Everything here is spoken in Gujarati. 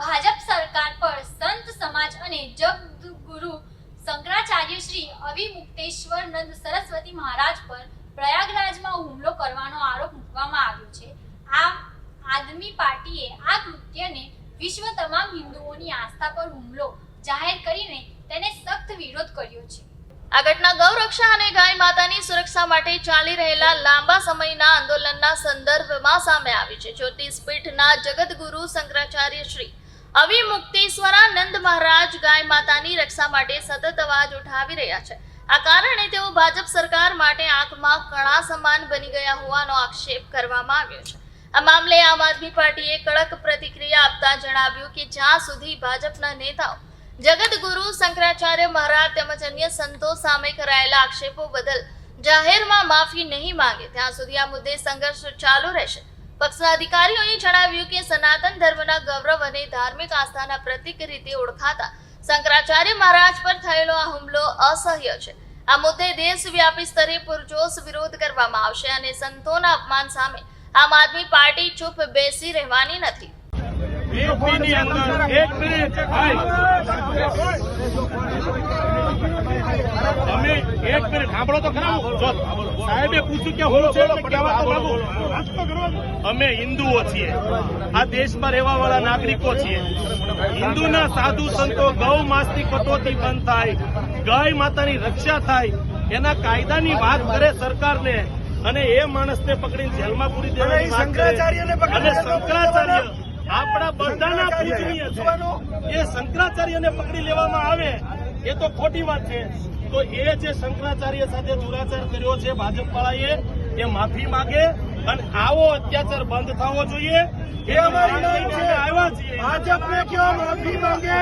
ભાજપ સરકાર પર સંત સમાજ અને જગદગુરુ શંકરાચાર્ય શ્રી અવિમુક્તેશ્વર નંદ સરસ્વતી મહારાજ પર પ્રયાગરાજમાં હુમલો કરવાનો આરોપ મૂકવામાં આવ્યો છે. આ આદમી પાર્ટીએ આ કૃત્યને વિશ્વ તમામ હિન્દુઓની આસ્થા પર હુમલો જાહેર કરીને તેને સખ્ત વિરોધ કર્યો છે. આ ઘટના ગૌરક્ષા અને ગાય માતાની સુરક્ષા માટે ચાલી રહેલા લાંબા સમયના આંદોલનના સંદર્ભમાં સામે આવી છે. જ્યોતિષ પીઠના જગતગુરુ શંકરાચાર્ય શ્રી અવિમુક્તેશ્વરાનંદ મહારાજ ગાય માતાની રક્ષા માટે સતત અવાજ ઉઠાવી રહ્યા છે. આ કારણે તેઓ ભાજપ સરકાર માટે આંખમાં કણા સમાન બની ગયા હોવાનો આક્ષેપ કરવામાં આવ્યો છે. આ મામલે આમ આદમી પાર્ટીએ કડક પ્રતિક્રિયા આપતા જણાવ્યું કે જ્યાં સુધી ભાજપના નેતાઓ જગતગુરુ શંકરાચાર્ય મહારાજ તેમજ અન્ય સંતો સામે કરાયેલા આક્ષેપો બદલ જાહેરમાં માફી નહીં માંગે, ત્યાં સુધી આ મુદ્દે સંઘર્ષ ચાલુ રહેશે. પક્ષના અધિકારીઓએ જણાવ્યું કે સનાતન ધર્મના ગૌરવ અને ધાર્મિક આસ્થાના પ્રતીક રીતે ઓળખાતા શંકરાચાર્ય મહારાજ પર થયેલો આ હુમલો અસહ્ય છે. આ મુદ્દે દેશવ્યાપી સ્તરે પુરજોશ વિરોધ કરવામાં આવશે અને સંતોના અપમાન સામે આમ આદમી પાર્ટી ચૂપ બેસી રહેવાની નથી. એક મિનિટ અમે એક મિનિટ સાંભળો તો ખરા. સાહેબે પૂછ્યું કે હું છે. અમે હિન્દુઓ છીએ. આ દેશમાં રહેવા વાળા નાગરિકો છીએ. હિન્દુના સાધુ સંતો ગૌ માસની કટોતી બંધ થાય ગાય માતાની રક્ષા થાય. એના કાયદાની વાત કરે સરકારને અને એ માણસને પકડીને જેલમાં પૂરી દેવાની વાત અને શંકરાચાર્ય આપણા બધાના પૂજનીય છે. એ શંકરાચાર્યને પકડી લેવામાં આવે. એ તો ખોટી વાત છે. તો એ જે શંકરાચાર્ય સાથે દુરાચાર કર્યો છે ભાજપ વાળાએ એ માફી માંગે અને આવો અત્યાચાર બંધ થવો જોઈએ. એ અમારી માંગ લઈને આવ્યા છીએ. ભાજપને કયો માફી માંગે?